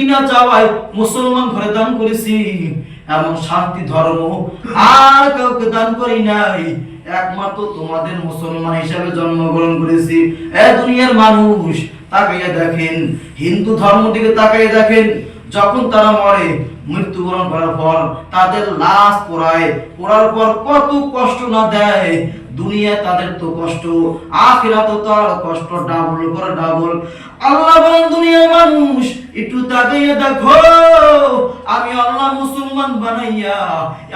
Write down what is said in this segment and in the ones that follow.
বিনা চাওয়ায় মুসলমান ঘরে দান করেছি। এমন শান্তি, ধর্ম আর কাউকে দান করি নাই। একমাত্র তোমাদের মুসলমান হিসাবে জন্মগ্রহণ করেছি। এ দুনিয়ার মানুষ, তাকাইয়া দেখেন। হিন্দু ধর্ম দিকে তাকাইয়া দেখেন। যখন তারা মরে, মৃত্যুবরণ করার পর তাদের লাশ পোড়ায়। পোড়ার পর কত কষ্ট না দেয়। দুনিয়া তাদের তো কষ্ট আখিরাত তার কষ্ট ডাবল করে ডাবল আল্লাহ বলেন, দুনিয়ার মানুষ, একটু তাকাইয়া দেখো, আমি আল্লাহ মুসলমান বানাইয়া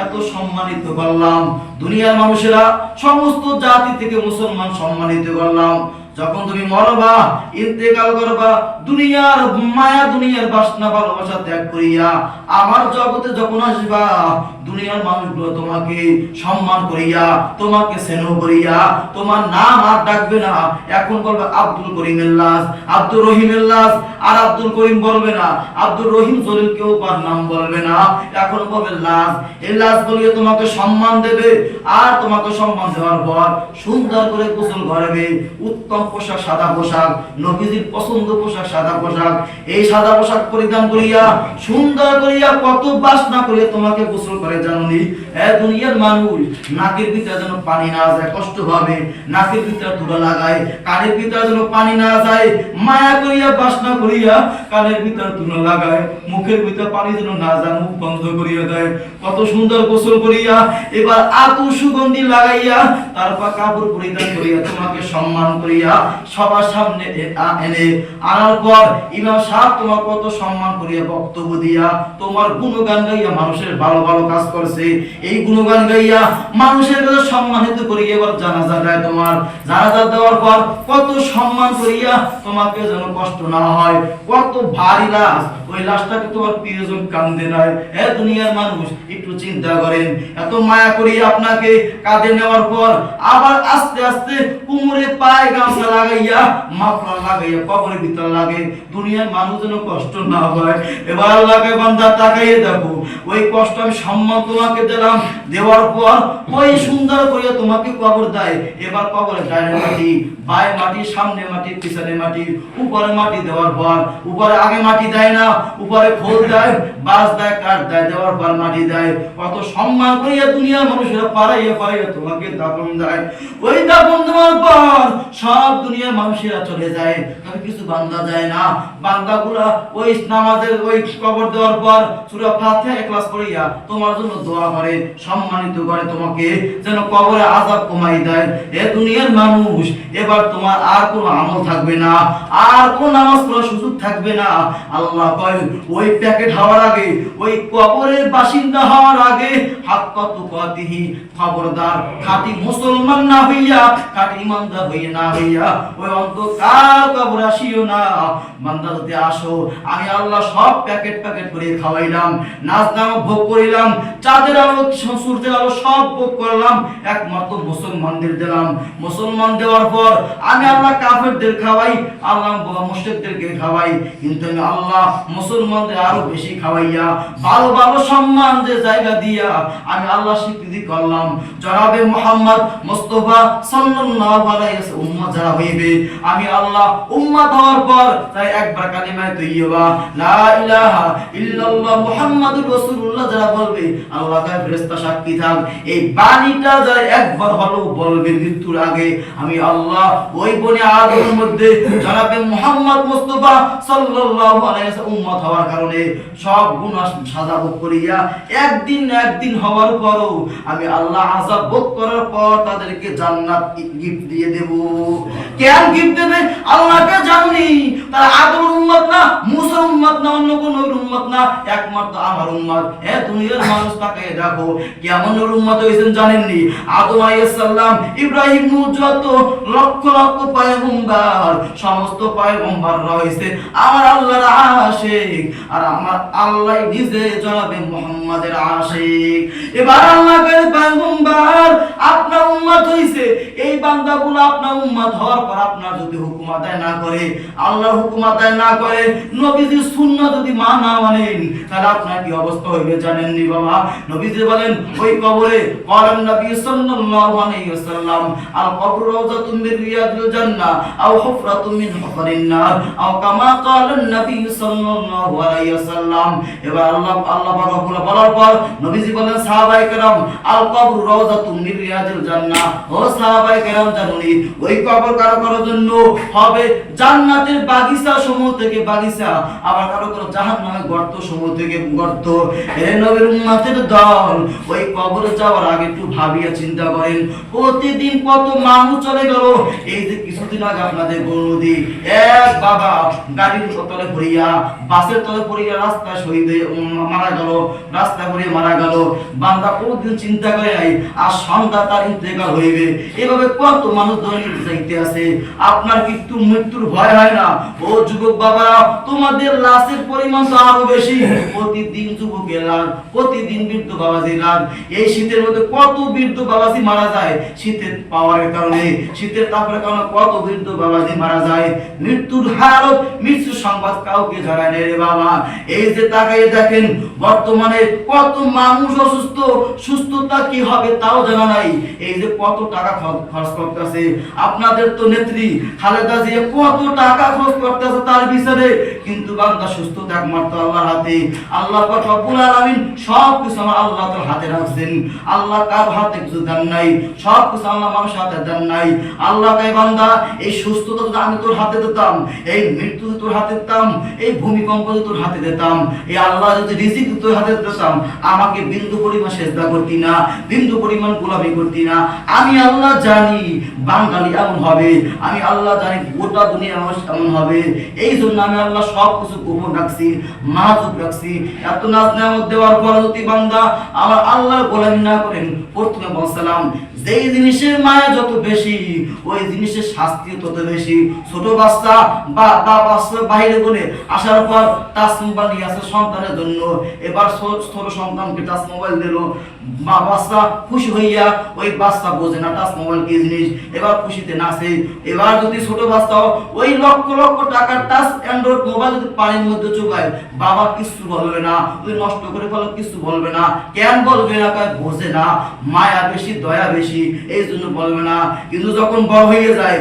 এত সম্মানিত করলাম। দুনিয়ার মানুষেরা, সমস্ত জাতি থেকে মুসলমান সম্মানিত করলাম। যখন তুমি মরবা, ইন্তেকাল করবা, দুনিয়ার মায়া, দুনিয়ার বাসনা, ভালোবাসা ত্যাগ করিয়া আমার জগতে যখন আসবা, দুনিয়ার মানুষগুলো তোমাকে সম্মান করিয়া, তোমাকে স্নেহ করিয়া, তোমার নাম আর ডাকবে না। এখন বলবে আব্দুল করিম এল্লাস আব্দুল রহিম এল্লাস আর আব্দুল করিম বলবে না। আব্দুল রহিম জলিল কেউ তার নাম বলবে না। এখন বলবে লাস এল্লাস বলিয়ে তোমাকে সম্মান দেবে। আর তোমাকে সম্মান দেওয়ার পর সুন্দর করে গোসল করবে উত্তম পোশাক, সাদা পোশাক, নবীজির পছন্দ পোশাক, সাদা পোশাক। এই সাদা পোশাক পরিধান করিয়া, সুন্দর করিয়া, কত বাসনা করিয়া তোমাকে গোসল করে জানুনি এ দুনিয়ার মানুষ, নাকের ভিতরে যেন পানি না যায়, কষ্ট হবে। নাকের ভিতরে তুলা লাগায়, কানের ভিতরে যেন পানি না যায়। মায়া করিয়া, বাসনা করিয়া, কানের ভিতরে তুলা লাগায়। মুখের ভিতরে পানি যেন না যায়, মুখ বন্ধ করিয়া দেয়। কত সুন্দর গোসল করিয়া, এবার আতু সুগন্ধি লাগাইয়া, তারপর কাপড় পরিধান করিয়া তোমাকে সম্মান করিয়া সবার সামনে এনে আনার পর ইমাম তোমার কত সম্মান করিয়া বক্তব্য দিয়া, তোমার গুণগান গাইয়া মানুষের ভালো ভালো কাজ এই গুণগান গাইয়া মানুষের কাছে সম্মানিত করিয়া এবার জানাজা দেয় তোমার। জানাজা দেওয়ার পর কত সম্মান করিয়া তোমাকে যেন কষ্ট না হয়। কত ভারী লাশ। ওই লাশটাকে তোমার প্রিয়জন কান্দে নয় এ দুনিয়ার মানুষ, একটু চিন্তা করেন। এত মায়া করিয়া আপনাকে কাঁধে নেওয়ার পর আবার আস্তে আস্তে কুমুরে পায়ে গামছা লাগাইয়া মাফলা লাগাইয়া কবরের ভিতর লাগে। দুনিয়ার মানুষ যেন কষ্ট না হয়। এবার আল্লাহকে বান্দা তাকাইয়ে দেখো, ওই কষ্ট আমি সম্মান তোমাকে দিলাম। দেওয়ার পর ওই সুন্দর করে তোমাকে কবর দেয়। এবার কবরে না মাটি, বায় মাটি, সামনে মাটি, পিছনে মাটি, উপরে মাটি দেওয়ার পর, উপরে আগে মাটি দেয় না, উপরে খোল দেয় বাস দেয়, কাঠ দেয়, দেওয়ার পর মাটি দেয়। কত সম্মান করিয়া দুনিয়ার মানুষেরা পাড়াইয়া পাড়াইয়া তোমাকে দাপন দেয়। ওই দাপন দেওয়ার পর সব দুনিয়ার মানুষেরা চলে যায়। তবে কিছু বান্দা যায় না। বান্দাগুলা ওই নামাজের ওই কবর দেওয়ার পর সূরা ফাতিহা ইখলাস পড়িয়া তোমার জন্য দোয়া করে, সম্মানিত করে তোমাকে, যেন কবরে আযাব কমাই দেয়। এ দুনিয়ার মানুষ, এবার তোমার আর কোনো আমল থাকবে না, আর কোন নামাজ পড়ার সুযোগ থাকবে না। আল্লাহ কয়, ওই প্যাকেট হওয়ার আগে, ওই কবরের বাসিন্দা হওয়ার আগে, হাক্কা তুকাতিহি, খবরদার, খাঁটি মুসলমান না হইয়া, খাঁটি ইমানদার হইয়া না হইয়া ওই অন্ধকার কবর আসিও না। আসো, আমি আল্লাহ সব প্যাকেট প্যাকেট করে খাওয়াইলাম ভোগ করিলাম, চাঁদের আলো, সূর্যের আলো সব ভোগ করলাম, একমাত্র মুসলমানদের দিলাম। মুসলমান দেওয়ার পর আমি আল্লাহ কাফেরদের খাওয়াই, আল্লাহ খাওয়াই, কিন্তু আমি আল্লাহ মুসলমানদের আরও বেশি খাওয়াইয়া, ভালো ভালো সম্মান যে জায়গা দিয়া আমি আল্লাহ স্বীকৃতি করলাম। জনাবে মোহাম্মদ মুস্তফা সাল্লাল্লাহু আলাইহি যারা হইবে আমি আল্লাহ উম্মত হওয়ার পর তাই একবার কালিমায়ে তৈয়বা, লা ইলাহা ইল্লাল্লাহ মুহাম্মাদুর রাসূলুল্লাহ যারা বলবে, আল্লাহ তাআলা ফেরেশতা সাক্ষী থাক। এই বাণীটা যারা একবার হলেও বলবে মৃত্যুর আগে। আমি আল্লাহ ওই বনে আদমের মধ্যে জনাবে মুহাম্মদ মুস্তফা সাল্লাল্লাহু আলাইহি ওয়াসাল্লাম উম্মত হওয়ার কারণে সব গুনাহ সাজা ভোগ করিয়া একদিন না একদিন হওয়ার পরও আমি আল্লাহ আযাব ভোগ করার পর তাদেরকে জান্নাত গিফট দিয়ে দেব। কেন গিফট দেবে, আল্লাহকে জানি তারা আদম উম্মত না, মুসা উম্মত না, অন্য কোন উম্মত না, একমাত্র আমার উম্মত। হে দুনিয়ার মানুষ তাকে দেখো, কেমন উম্মত হয়েছেন জানেননি? আদম আলাইহিস সালাম ইব্রাহিম নূহ যত লক্ষ লক্ষ পয়গম্বর, সমস্ত পয়গম্বররা হইছে আমার আল্লাহর আশিক, আর আমার আল্লাহ নিজে জনাবে মুহাম্মাদের আশিক। এবার আল্লাহ পয়গম্বর, আপনার উম্মত হইছে। এই বান্দাগুলো আপনার উম্মত হওয়ার পর আপনার যদি হুকুম আদায় না করে, আল্লাহ হুকুম আদায় না করে, নবীজি শূন্য যদি মা না মানেন, তাহলে আপনার কি অবস্থা হইবে জানেননি বাবা? নবীজি বলেন, ওই কবরে কলেন নবী সাল্লাল্লাহু আলাইহি ওয়াসাল্লাম আল কবর রাওজাতুম মিন রিয়াদিল জান্নাহ, আও হুফরাতুম মিন হুফরিন নার, আও কামা ক্বালান নবী সাল্লাল্লাহু আলাইহি ওয়াসাল্লাম। এবার আল্লাহ আল্লাহ পাক বলার পর নবীজি বলেন, সাহাবায়ে কেরাম আল কবর রাওজাতুম মিন রিয়াদিল জান্নাহ, ও সাহাবায়ে কেরাম জানুনি, ওই কবর কারও কারও জন্য হবে জান্নাতের বাগিচা সমূহ থেকে বাগিচা, আবার কারও কারও জাহান্নামের গর্ত সমূহ থেকে গর্ত। হে নবীর উম্মতের দল, ওই যাওয়ার আগে একটু ভাবিয়া চিন্তা করেন, প্রতিদিন কত মানুষ চলে গেল? এই যে কিছুদিন আগে আপনাদের এক বাবা গাড়ির তলে পড়িয়া, বাসের তলে পড়িয়া শহীদ মারা গেল, রাস্তায় পড়িয়া মারা গেল। বান্দা চিন্তা করে নাই, আর সন্ধ্যা তার ইন্তেকাল হইবে। এভাবে কত মানুষ যাইতে আছে আপনার কি একটু মৃত্যুর ভয় হয় না? ও যুবক বাবা, তোমাদের লাশের পরিমাণ তো আরও বেশি। প্রতিদিন যুবকের লাশ, প্রতিদিন বৃদ্ধ বাবাজির লাশ। এই শীতের মধ্যে কত বৃদ্ধ বাবাজি মারা যায়? শীতের পাওয়ারের কারণে। শীতের তাপের কারণে কত বৃদ্ধ বাবাজি মারা যায়? মৃত্যুর হারত মৃত্যুর সংবাদ কাউকে জানায় না রে বাবা। এই যে তাকাই দেখেন, বর্তমানে কত মানুষ অসুস্থ। সুস্থতা কি হবে তাও জানা নাই। এই যে কত টাকা খরচ করতেছে। আপনাদের নেত্রী খালেদা জিয়া কত টাকা খরচ করতেছে তার বিচারে কিন্তু বান্দা সুস্থ একমাত্র আল্লাহর হাতে। আল্লাহ রব্বুল আলামিন সব কিছু আমার আল্লাহ তার হাতে রাখছেন। আল্লাহ কার হাতে কিছু দেন নাই সব কিছু আল্লাহ মানুষের হাতে দেন নাই। আল্লাহ কে বান্দা, এই সুস্থতা যদি আমি তোর হাতে দিতাম, এই মৃত্যু তোর হাতে দিতাম, এই ভূমিকম্প তোর হাতে দিতাম, এই আল্লাহ যদি রিজিক তোর হাতে দিতাম, আমাকে বিন্দু পরিমাণ সেজদা করতি না, বিন্দু পরিমাণ গোলামি করতি না। আমি আল্লাহ জানি বাঙালি এমন হবে, আমি আল্লাহ জানি গোটা দুনিয়া মানুষ এমন হবে। এই জন্য আমি আল্লাহ সব কিছু গোপন রাখছি রাখছি। এত দেওয়ার বান্দা আমার আল্লাহর গোলামি না করেন, প্রথমে বলছিলাম, যেই জিনিসের মায়া যত বেশি, ওই জিনিসের শাস্তি তত বেশি। ছোট বাচ্চা বা বাচ্চা বাইরে বলে আসার পর টাচ মোবাইল নিয়ে আসে সন্তানের জন্য। এবার ছোট সন্তানকে টাচ মোবাইল দিল। মা বাচ্চা খুশি হইয়া ওই বাচ্চা বোঝে না টাচ কি জিনিস? এবার খুশিতে নাচে এবার যদি ছোট ওই লক্ষ লক্ষ টাকার টাচ অ্যান্ড্রয়েড মোবাইল যদি পানির মধ্যে চুকায় বাবা কিছু বলবে না নষ্ট করে ফেলো বলবে না। কেন বলবে না? বোঝে না। মায়া বেশি, দয়া বেশি এই জন্য বলবে না। কিন্তু যখন বড় হয়ে যায়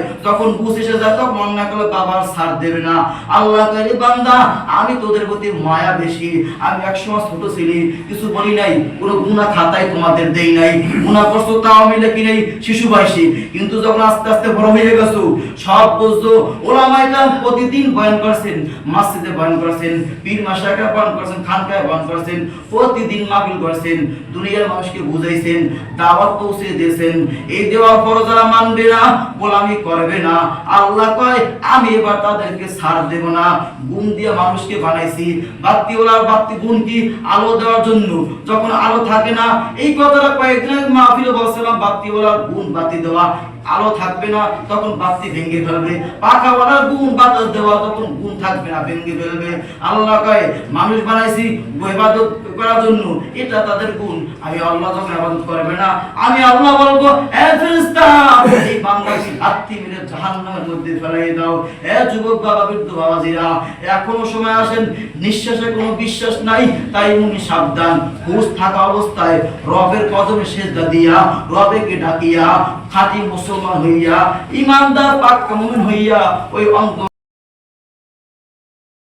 বুঝ এসে যায়, তখন মন না করলে বাবার ছাড় দেবে না। আল্লাহ কয়ে বান্দা, আমি তোদের প্রতি মায়া বেশি। আমি একসময় ছোট ছিলি, কিছু বলি নাই, কোনো গুণা খাতায় তোমাদের দেই নাই। গুণা করছ তাও আমি লেখি নাই? শিশু বয়সী। কিন্তু যখন আস্তে আস্তে বড় হয়ে গেছো, সব বুঝছ ওলামাই কাম প্রতিদিন বয়ান করছেন, মসজিদে বয়ান করছেন, পীর মাসাকা বয়ান করছেন, খানকায় বয়ান করছেন, প্রতিদিন মাহফিল করছেন, দুনিয়ার মানুষকে বুঝাইছেন, দাওয়াত পৌঁছে দিয়েছেন। এই দেওয়ার পর যারা মানবে না, গোলামি করবে না। আল্লাহ কয়, আমি এবার তাদেরকে ছাড় দেব না। গুণ দিয়ে মানুষকে বানাইছি। বাত্তিওয়ালার বাত্তি গুণ কি? আলো দেওয়ার জন্য। যখন আলো থাকে না এই কথাটা কয়েকদিন আগে মাহফিলে বলছিলাম বাত্তিওয়ালার গুণ বাতি দেওয়া, আলো থাকবে না, তখন বাতি ভেঙে ফেলবে। পাখাওয়ালার গুণ বাতাস দেওয়া, তখন গুণ থাকবে না, ভেঙে ফেলবে। আল্লাহ কয়, মানুষ বানাইছি ইবাদত করার জন্য, এটা তাদের গুণ। আমি আল্লাহ যখন ইবাদত করবে না। আমি আল্লাহ বলব এই বান্দাকে আত্মি মিলে জাহান্নামের মধ্যে ফেলাই দাও। এ যুবক বাবা, বৃদ্ধ বাবাজিরা, এখনও সময় আসেন নিঃশ্বাসে কোনো বিশ্বাস নাই, তাই উনি সাবধান। হুশ থাকা অবস্থায় রবের কদমে সেজদা দিয়া, রবেকে ডাকিয়া, খাঁটি মুসলমান হইয়া, ইমানদার, পাক মুমিন হইয়া, ওই অন্ত